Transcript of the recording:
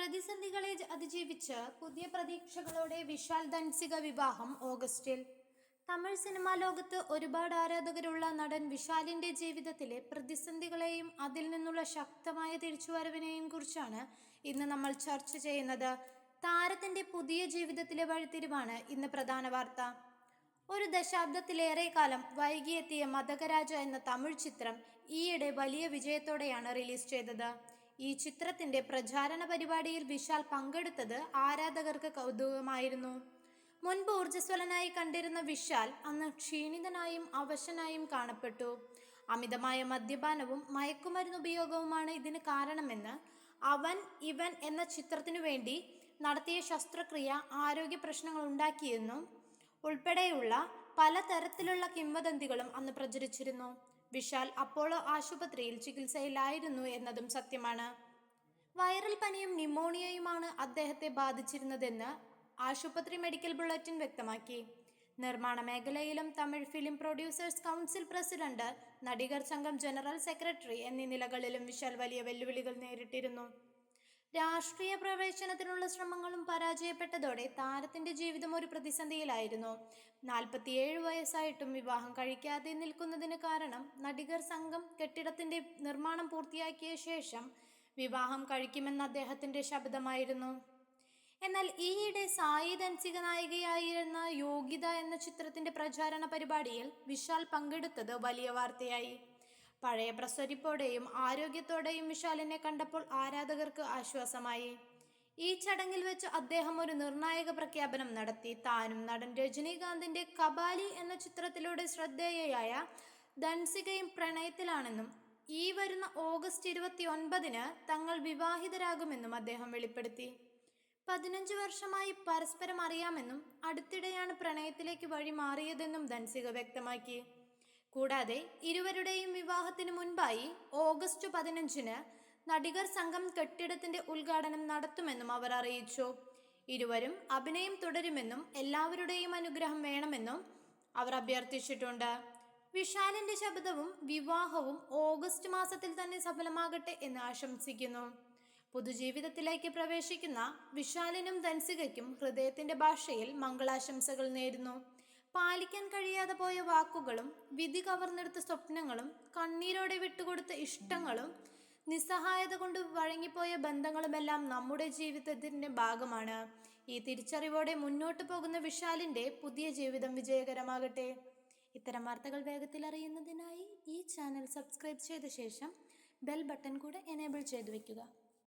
പ്രതിസന്ധികളെ അതിജീവിച്ച് പുതിയ പ്രതീക്ഷകളോടെ വിശാൽ ധൻസിക വിവാഹം ഓഗസ്റ്റിൽ. തമിഴ് സിനിമാ ലോകത്ത് ഒരുപാട് ആരാധകരുള്ള നടൻ വിശാലിന്റെ ജീവിതത്തിലെ പ്രതിസന്ധികളെയും അതിൽ നിന്നുള്ള ശക്തമായ തിരിച്ചുവരവിനെയും കുറിച്ചാണ് ഇന്ന് നമ്മൾ ചർച്ച ചെയ്യുന്നത്. താരത്തിന്റെ പുതിയ ജീവിതത്തിലെ വഴിത്തിരിവാണ് ഇന്ന് പ്രധാന വാർത്ത. ഒരു ദശാബ്ദത്തിലേറെ കാലം വൈകിയെത്തിയ മതകരാജ എന്ന തമിഴ് ചിത്രം ഈയിടെ വലിയ വിജയത്തോടെയാണ് റിലീസ് ചെയ്തത്. ഈ ചിത്രത്തിന്റെ പ്രചാരണ പരിപാടിയിൽ വിശാൽ പങ്കെടുത്തത് ആരാധകർക്ക് കൗതുകമായിരുന്നു. മുൻപ് ഊർജസ്വലനായി കണ്ടിരുന്ന വിശാൽ അന്ന് ക്ഷീണിതനായും അവശനായും കാണപ്പെട്ടു. അമിതമായ മദ്യപാനവും മയക്കുമരുന്ന് ഉപയോഗവുമാണ് ഇതിന് കാരണമെന്ന് അവൻ ഇവൻ എന്ന ചിത്രത്തിനു വേണ്ടി നടത്തിയ ശസ്ത്രക്രിയ ആരോഗ്യ പ്രശ്നങ്ങൾ ഉണ്ടാക്കിയെന്നും ഉൾപ്പെടെയുള്ള പലതരത്തിലുള്ള കിംവദന്തികളും അന്ന് പ്രചരിച്ചിരുന്നു. വിശാൽ അപ്പോളോ ആശുപത്രിയിൽ ചികിത്സയിലായിരുന്നു എന്നതും സത്യമാണ്. വൈറൽ പനിയും ന്യൂമോണിയയുമാണ് അദ്ദേഹത്തെ ബാധിച്ചിരുന്നതെന്ന് ആശുപത്രി മെഡിക്കൽ ബുള്ളറ്റിൻ വ്യക്തമാക്കി. നിർമ്മാണ മേഖലയിലും Tamil film producers council president Nadigar Sangam general secretary എന്നീ നിലകളിലും വിശാൽ വലിയ വെല്ലുവിളികൾ നേരിട്ടിരുന്നു. രാഷ്ട്രീയ പ്രവേശനത്തിനുള്ള ശ്രമങ്ങളും പരാജയപ്പെട്ടതോടെ താരത്തിന്റെ ജീവിതം ഒരു പ്രതിസന്ധിയിലായിരുന്നു. നാൽപ്പത്തിയേഴ് വയസ്സായിട്ടും വിവാഹം കഴിക്കാതെ നിൽക്കുന്നതിന് കാരണം നടികർ സംഘം കെട്ടിടത്തിന്റെ നിർമ്മാണം പൂർത്തിയാക്കിയ ശേഷം വിവാഹം കഴിക്കുമെന്ന അദ്ദേഹത്തിന്റെ ശബ്ദമായിരുന്നു. എന്നാൽ ഈയിടെ സായി ധൻസിക നായികയായിരുന്ന യോഗ്യത എന്ന ചിത്രത്തിന്റെ പ്രചാരണ പരിപാടിയിൽ വിശാൽ പങ്കെടുത്തത് വലിയ വാർത്തയായി. പഴയ പ്രസരിപ്പോടെയും ആരോഗ്യത്തോടെയും വിശാലിനെ കണ്ടപ്പോൾ ആരാധകർക്ക് ആശ്വാസമായി. ഈ ചടങ്ങിൽ വെച്ച് അദ്ദേഹം ഒരു നിർണായക പ്രഖ്യാപനം നടത്തി. താനും നടൻ രജനീകാന്തിന്റെ കബാലി എന്ന ചിത്രത്തിലൂടെ ശ്രദ്ധേയയായ ധൻസികയും പ്രണയത്തിലാണെന്നും ഈ വരുന്ന ഓഗസ്റ്റ് ഇരുപത്തി ഒൻപതിന് തങ്ങൾ വിവാഹിതരാകുമെന്നും അദ്ദേഹം വെളിപ്പെടുത്തി. പതിനഞ്ച് വർഷമായി പരസ്പരം അറിയാമെന്നും അടുത്തിടെയാണ് പ്രണയത്തിലേക്ക് വഴി മാറിയതെന്നും ധൻസിക വ്യക്തമാക്കി. കൂടാതെ ഇരുവരുടെയും വിവാഹത്തിന് മുൻപായി ഓഗസ്റ്റ് പതിനഞ്ചിന് നടികർ സംഘം കെട്ടിടത്തിന്റെ ഉദ്ഘാടനം നടത്തുമെന്നും അവർ അറിയിച്ചു. ഇരുവരും അഭിനയം തുടരുമെന്നും എല്ലാവരുടെയും അനുഗ്രഹം വേണമെന്നും അവർ അഭ്യർത്ഥിച്ചിട്ടുണ്ട്. വിശാലിന്റെ ശബ്ദവും വിവാഹവും ഓഗസ്റ്റ് മാസത്തിൽ തന്നെ സഫലമാകട്ടെ എന്ന് ആശംസിക്കുന്നു. പുതുജീവിതത്തിലേക്ക് പ്രവേശിക്കുന്ന വിശാലിനും ധൻസികയ്ക്കും ഹൃദയത്തിന്റെ ഭാഷയിൽ മംഗളാശംസകൾ നേരുന്നു. പാലിക്കാൻ കഴിയാതെ പോയ വാക്കുകളും വിധി കവർന്നെടുത്ത സ്വപ്നങ്ങളും കണ്ണീരോടെ വിട്ടുകൊടുത്ത ഇഷ്ടങ്ങളും നിസ്സഹായത കൊണ്ട് വഴങ്ങിപ്പോയ ബന്ധങ്ങളുമെല്ലാം നമ്മുടെ ജീവിതത്തിന്റെ ഭാഗമാണ്. ഈ തിരിച്ചറിവോടെ മുന്നോട്ട് പോകുന്ന വിശാലിന്റെ പുതിയ ജീവിതം വിജയകരമാകട്ടെ. ഇത്തരം വാർത്തകൾ വേഗത്തിൽ അറിയുന്നതിനായി ഈ ചാനൽ സബ്സ്ക്രൈബ് ചെയ്ത ശേഷം ബെൽ ബട്ടൺ കൂടെ എനേബിൾ ചെയ്തു വെക്കുക